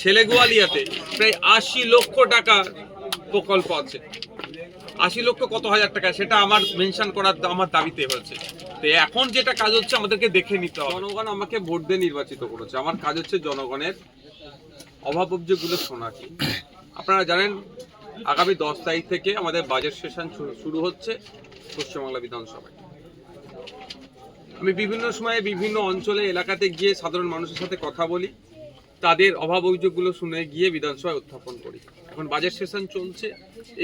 ছেলেগোয়ালিয়াতে প্রায় আশি লক্ষ টাকা প্রকল্প আছে। আশি লক্ষ কত হাজার টাকা, সেটা আমার মেনশন করার আমার দাবিতে হয়েছে তো এখন যেটা কাজ হচ্ছে, আমাদেরকে দেখে নিতে হবে। জনগণ আমাকে ভোট দিয়ে নির্বাচিত করেছে। আমার কাজ হচ্ছে জনগণের অভাব অভিযোগগুলো শোনা কি আপনারা জানেন, আগামী দশ তারিখ থেকে আমাদের বাজেট সেশন শুরু হচ্ছে পশ্চিমবাংলা বিধানসভায়। আমি বিভিন্ন সময়ে বিভিন্ন অঞ্চলে, এলাকাতে গিয়ে সাধারণ মানুষের সাথে কথা বলি। তাদের অভাব অভিযোগগুলো শুনে গিয়ে বিধানসভায় উত্থাপন করি। এখন বাজেট সেশন চলছে।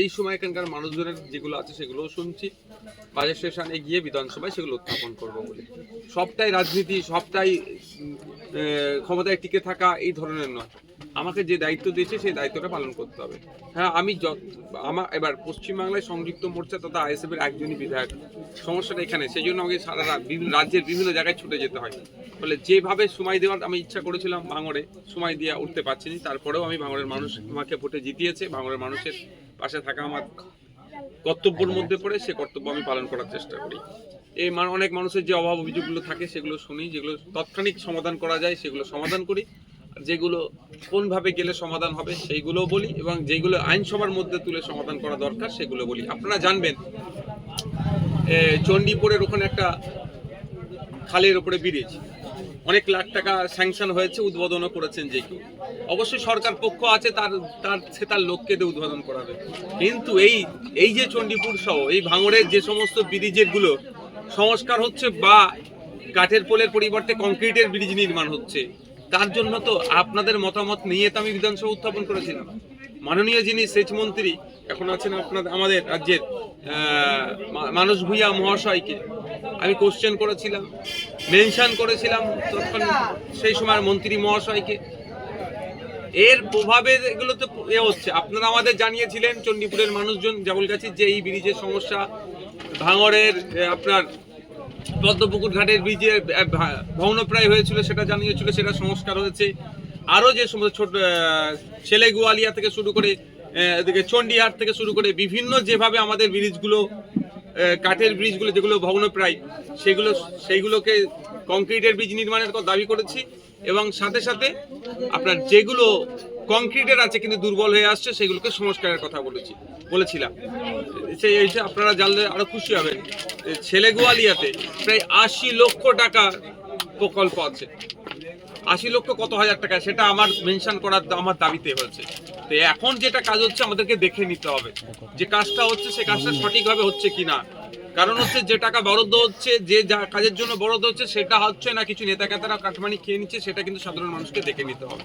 এই সময় এখানকার মানুষজনের যেগুলো আছে সেগুলোও শুনছি। বাজেট সেশনে গিয়ে বিধানসভায় সেগুলো উত্থাপন করব বলে। সবটাই রাজনীতি, সবটাই ক্ষমতায় টিকে থাকা এই ধরনের নয়। আমাকে যে দায়িত্ব দিয়েছে সেই দায়িত্বটা পালন করতে হবে। হ্যাঁ আমি আমার, এবার পশ্চিমবাংলায় সংযুক্ত মোর্চা তথা আইএসএফ এর একজনই বিধায়ক। সমস্যাটা এখানে সেই জন্য আমাকে সারা বিভিন্ন রাজ্যের বিভিন্ন জায়গায় ছুটে যেতে হয়। ফলে যেভাবে সময় দেওয়ার আমি ইচ্ছা করেছিলাম ভাঙড়ে, সময় দিয়ে উঠতে পারছিনি। তারপরেও আমি ভাঙড়ের মানুষ, আমাকে ভোটে জিতিয়েছে। ভাঙড়ের মানুষের পাশে থাকা আমার কর্তব্যের মধ্যে পড়ে, সে কর্তব্য আমি পালন করার চেষ্টা করি। এই অনেক মানুষের যে অভাব অভিযোগগুলো থাকে, সেগুলো শুনি, যেগুলো তাৎক্ষণিক সমাধান করা যায়, সেগুলো সমাধান করি। যেগুলো কোনভাবে গেলে সমাধান হবে সেইগুলোও বলি এবং যেগুলো আইনসভার মধ্যে তুলে সমাধান করা দরকার সেগুলো বলি। আপনারা জানবেন চণ্ডীপুরের ওখানে একটা খালের ওপরে ব্রিজ। অনেক লাখ টাকা স্যাংশন হয়েছে, উদ্বোধনও করেছেন যে কেউ। অবশ্যই সরকার পক্ষ আছে, তার তার, সে তার লোককে দিয়ে উদ্বোধন করাবে। কিন্তু এই এই যে চণ্ডীপুর সহ, এই ভাঙড়ের যে সমস্ত ব্রিজেরগুলো, সংস্কার হচ্ছে বা কাঠের পোলের পরিবর্তে কংক্রিটের ব্রিজ নির্মাণ হচ্ছে। তার জন্য তো আপনাদের মতামত নিয়ে তো আমি বিধানসভা উত্থাপন করেছিলাম। মাননীয় যিনি সেচ মন্ত্রী এখন আছেন আপনাদের, আমাদের রাজ্যের মানস ভূঁইয়া মহাশয়কে, আমি কোশ্চেন করেছিলাম মেনশন করেছিলাম তখন সেই সময় মন্ত্রী মহাশয়কে। এর প্রভাবে এগুলো তো এ হচ্ছে। আপনারা আমাদের জানিয়েছিলেন, চণ্ডীপুরের মানুষজন জাবলগাছি যে এই ব্রিজের সমস্যা ভাঙরের আপনার পদ্মপুকুর ঘাটের ব্রিজে ভগ্নপ্রায় হয়েছিল, সেটা জানিয়েছিল, সেটা সংস্কার হয়েছে। আরও যে সমস্ত ছোট ছেলে ছেলেগুয়ালিয়া থেকে শুরু করে এদিকে চণ্ডীহাট থেকে শুরু করে বিভিন্ন যেভাবে আমাদের ব্রিজগুলো কাঠের ব্রিজগুলো যেগুলো ভগ্নপ্রায়, সেগুলো, সেইগুলোকে কংক্রিটের ব্রিজ নির্মাণের দাবি করেছি। এবং সাথে সাথে আপনার যেগুলো কংক্রিটের আছে, কিন্তু দুর্বল হয়ে আসছে, সেগুলোকে সংস্কারের কথা বলেছি, বলেছিলাম। সেই এই আপনারা জানলে আরও খুশি হবেন। ছেলে গোয়ালিয়াতে প্রায় আশি লক্ষ টাকা প্রকল্প আছে। আশি লক্ষ কত হাজার টাকা, সেটা আমার মেনশন করার আমার দাবিতে হয়েছে। তো এখন যেটা কাজ হচ্ছে, আমাদেরকে দেখে নিতে হবে যে কাজটা হচ্ছে, সে কাজটা সঠিকভাবে হচ্ছে কি না কারণ হচ্ছে, যে টাকা বরাদ্দ হচ্ছে, যে যা কাজের জন্য বরাদ্দ হচ্ছে, সেটা হচ্ছে না, কিছু নেতা কেতারা কাটমানি খেয়ে নিচ্ছে, সেটা কিন্তু সাধারণ মানুষকে দেখে নিতে হবে।